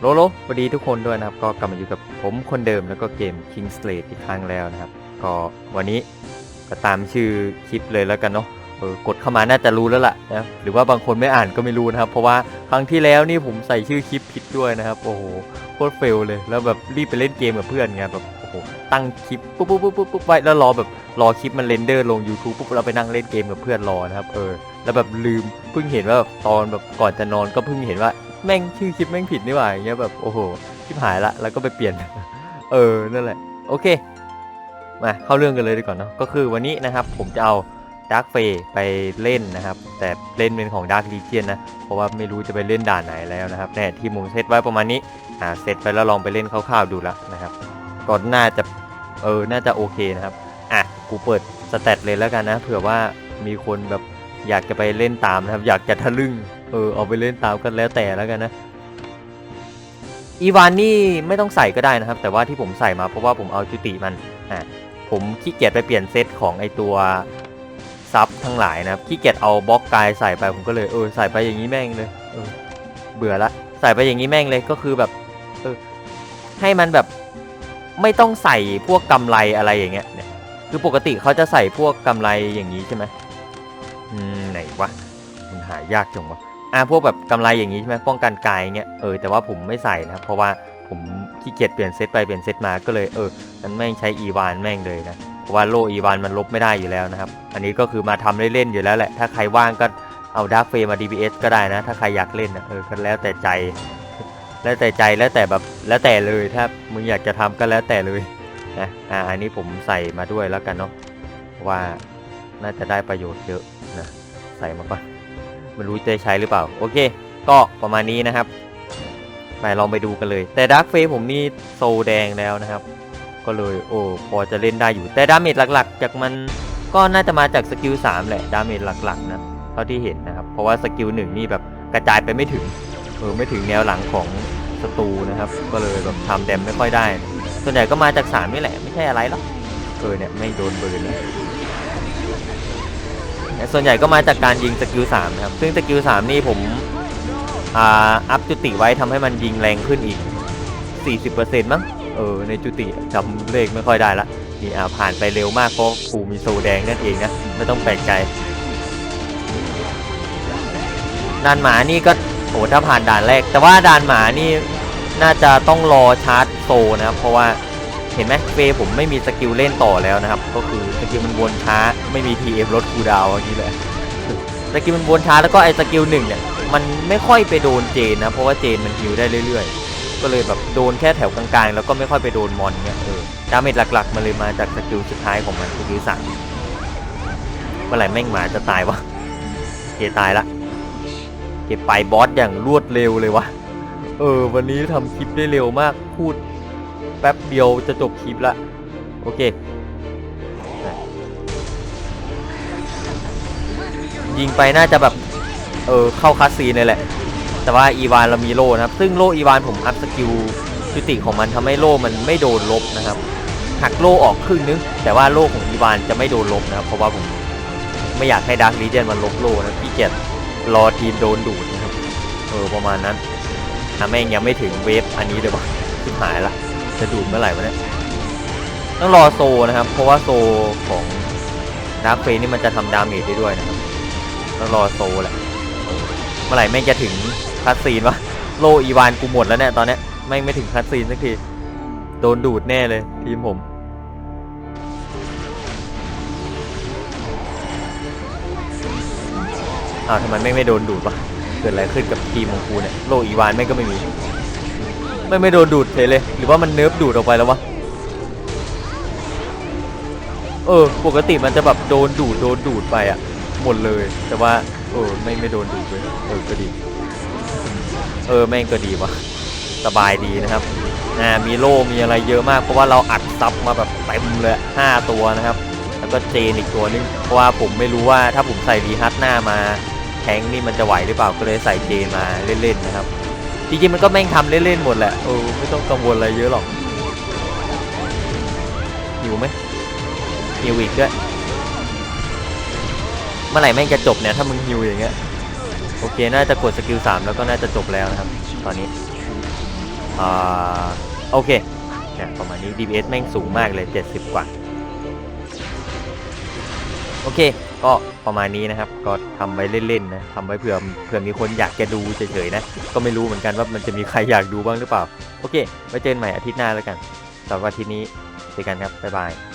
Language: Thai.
โลโลสวัสดีทุกคนด้วยนะครับ ก็กลับมาอยู่กับผมคนเดิมแล้วก็เกม King Slate อีกครั้งแล้วนะครับ ก็วันนี้ก็ตามชื่อคลิปเลยแล้วกันเนาะเออกดเข้ามาน่าจะรู้แล้วล่ะนะหรือว่าบางคนไม่อ่านก็ไม่รู้นะครับ เพราะว่าครั้งที่แล้วนี่ผมใส่ชื่อคลิปผิดด้วยนะครับ โอ้โหโคตรเฟลเลย แล้วแบบรีบไปเล่นเกมกับเพื่อนไงแบบโอ้โหตั้งคลิปปุ๊บปุ๊บปุ๊บปุ๊บปุ๊บไว้แล้วรอแบบรอคลิปมันเรนเดอร์ลง YouTube ปุ๊บเราไปนั่งเล่นเกมกับเพื่อนรอนะครับเออแล้วแบบลืมเพิ่งเห็นว่าตอนแบบก่อนจะนอนก็เพิ่งเห็นว่า แม่งชื่อคลิปแม่งผิดนี่หว่าอย่างเงี้ยแบบโอ้โหชิบหายละแล้วก็ไปเปลี่ยน เออนั่นแหละโอเคมาเข้าเรื่องกันเลยดีกว่อนเนาะก็คือวันนี้นะครับผมจะเอาดาร์ f เฟยไปเล่นนะครับ แต่เล่นเป็นของดาร์ l ลีเจียนนะ เพราะว่าไม่รู้จะไปเล่นด่านไหนแล้วนะครับแน่ที่มุงเซตไว้ประมาณนี้อ่าเซตไปแล้วลองไปเล่นคร่าวๆดูล้วนะครับก็น่าจะเออน่าจะโอเคนะครับอะกูเปิดสเตตเลยแล้วกันนะเผื่อว่ามีคนแบบอยากจะไปเล่นตามนะครับ อยากจะทะลึ่ง เออเอาไปเล่นตามกันแล้วแต่แล้วกันนะอีวานนี่ไม่ต้องใส่ก็ได้นะครับ แต่ว่าที่ผมใส่มาเพราะว่าผมเอาจุติมันอ่าผมขี้เกียจไปเปลี่ยนเซตของไอตัวซับทั้งหลายนะครับขี้เกียจเอาบล็อกกายใส่ไปผมก็เลยเออใส่ไปอย่างนี้แม่งเลยเออเบื่อละใส่ไปอย่างนี้แม่งเลยก็คือแบบเออให้มันแบบไม่ต้องใส่พวกกำไรอะไรอย่างเงี้ยเนี่ยคือปกติเขาจะใส่พวกกำไรอย่างนี้ใช่ไหมอืมไหนวะมันหายากจังวะ อ่าพวกแบบกำไรอย่างนี้ใช่ไหมป้องกันกายเงี้ยเออแต่ว่าผมไม่ใส่นะเพราะว่าผมขี้เกียจเปลี่ยนเซตไปเปลี่ยนเซตมาก็เลยเออมันแม่งใช้อีวานแม่งเลยนะเพราะว่าโลอีวานมันลบไม่ได้อยู่แล้วนะครับ อันนี้ก็คือมาทำเล่นๆอยู่แล้วแหละถ้าใครว่างก็เอาดาร์ f เฟมา DBS ก็ได้นะ ถ้าใครอยากเล่นนะเออก็แล้วแต่ใจ แล้วแต่ใจแล้วแต่แบบแล้วแต่เลยถ้ามึงอยากจะทำก็แล้วแต่เลยนะอ่าอันนี้ผมใส่มาด้วยแล้วกันเนาะว่าน่าจะได้ประโยชน์เยอะนะใส่มาก่อน ไม่รู้จะใช้หรือเปล่า โอเค ก็ประมาณนี้นะครับ ไปลองไปดูกันเลย แต่ดาร์ f เฟผมนี่โซแดงแล้วนะครับ ก็เลยโอ้พอจะเล่นได้อยู่ แต่ดาเมจหลักๆ จากมันก็น่าจะมาจากสกิล3แหละดาเมจหลักๆนะเท่าที่เห็นนะครับ เพราะว่าสกิลหนึ่งนี่แบบกระจายไปไม่ถึงเออไม่ถึงแนวหลังของศัตรูนะครับ ก็เลยแบบทำแดมไม่ค่อยได้ ส่วนใหญ่ก็มาจาก3นี่แหละ ไม่ใช่อะไรหรอกเออเนี่ยไม่โดนเบิร์นเลย ส่วนใหญ่ก็มาจากการยิงสกิล3นะครับ ซึ่งสกิล3นี่ผมอ่าอัพจุติไว้ทำให้มันยิงแรงขึ้นอีก 40%มั้ง เออ ในจุติจำเลขไม่ค่อยได้ละ นี่อ่าผ่านไปเร็วมากเพราะกูมีโซแดงนั่นเองนะ ไม่ต้องแปลกใจด่านหมานี่ก็โอ้ถ้าผ่านด่านแรก แต่ว่าด่านหมานี่น่าจะต้องรอชาร์จโซนะครับเพราะว่า เห็นไหมเฟย์ผมไม่มีสกิลเล่นต่อแล้วนะครับ ก็คือสกิลมันวนช้า ไม่มี TM ลดคูดาวอย่างนี้เลยสกิลมันวนช้าแล้วก็ไอ้สกิลหนึ่งเนี่ยมันไม่ค่อยไปโดนเจนนะ เพราะว่าเจนมันฮิวได้เรื่อยๆ ก็เลยแบบโดนแค่แถวกลางๆ แล้วก็ไม่ค่อยไปโดนมอนเนี่ยเออดาเมจหลักๆมันเลยมาจากสกิลสุดท้ายของมันสกิลสามเมื่อไหร่แม่งหมาจะตายวะเกตายละเก็บไปบอสอย่างรวดเร็วเลยวะเออ วันนี้ทำคลิปได้เร็วมากพูด แป๊บเดียวจะจบคลิปละ โอเค ยิงไปน่าจะแบบ เออเข้าคัสซีนเลยแหละ แต่ว่าอีวานเรามีโล่นะครับ ซึ่งโล่อีวานผมอัพสกิลจุติของมันทำให้โล่มันไม่โดนลบนะครับ หักโล่ออกครึ่งนึง แต่ว่าโล่ของอีวานจะไม่โดนลบนะครับ เพราะว่าผมไม่อยากให้ดาร์คลีเจนมันลบโล่นะพี่เกียจรอทีมโดนดูดนะครับ เออประมาณนั้นถ้าแม่งยังไม่ถึงเวฟอันนี้เลยวะชิบหายละ จะดูดเมื่อไหร่วะเนี่ยต้องรอโซนะครับ เพราะว่าโซของดาร์คเฟนนี่มันจะทำดาเมจได้ด้วยนะครับต้องรอโซแหละเมื่อไหร่แม่งจะถึงคัสซีนวะโลอีวานกูหมดแล้วเนี่ยตอนเนี้ยแม่งไม่ถึงคัสซีนสักทีโดนดูดแน่เลยทีมผมอ้าวทำไมแม่งไม่โดนดูดวะเกิดอะไรขึ้นกับทีมของกูเนี่ยโลอีวานแม่งก็ไม่มี ไม่ไม่โดนดูดเฉยเลย หรือว่ามันเนิร์ฟดูดออกไปแล้ววะ เออ ปกติมันจะแบบโดนดูดโดนดูดไปอะหมดเลย แต่ว่า เออ ไม่ไม่โดนดูดเลยเออ ก็ดี เออ แม่งก็ดีวะสบายดีนะครับ อ่า มีโล่ มีอะไรเยอะมาก เพราะว่าเราอัดซับมาแบบเต็มเลยห้าตัวนะครับ แล้วก็เจนอีกตัวนึง เพราะว่าผมไม่รู้ว่าถ้าผมใส่รีฮัตหน้ามาแทงนี่มันจะไหวหรือเปล่า ก็เลยใส่เจนมาเล่นๆนะครับ จริงๆมันก็แม่งทำเล่นๆหมดแหละเออไม่ต้องกังวลอะไรเยอะหรอกหิวไหมหิวอีกด้วยเมื่อไหร่แม่งจะจบเนี่ยถ้ามึงหิวอย่างเงี้ยโอเคน่าจะกดสกิล3แล้วก็น่าจะจบแล้วนะครับ ตอนนี้อ่าโอเคเนี่ยประมาณนี้ DPS แม่งสูงมากเลย 70 กว่า โอเค ก็ประมาณนี้นะครับ ก็ทำไว้เล่นๆนะทำไว้เผื่อเผื่อมีคนอยากจะดูเฉยๆนะ ก็ไม่รู้เหมือนกันว่ามันจะมีใครอยากดูบ้างหรือเปล่า โอเค ไว้เจอกันใหม่อาทิตย์หน้าแล้วกันสำหรับอาทิตย์นี้เจอกันครับ บ๊ายบาย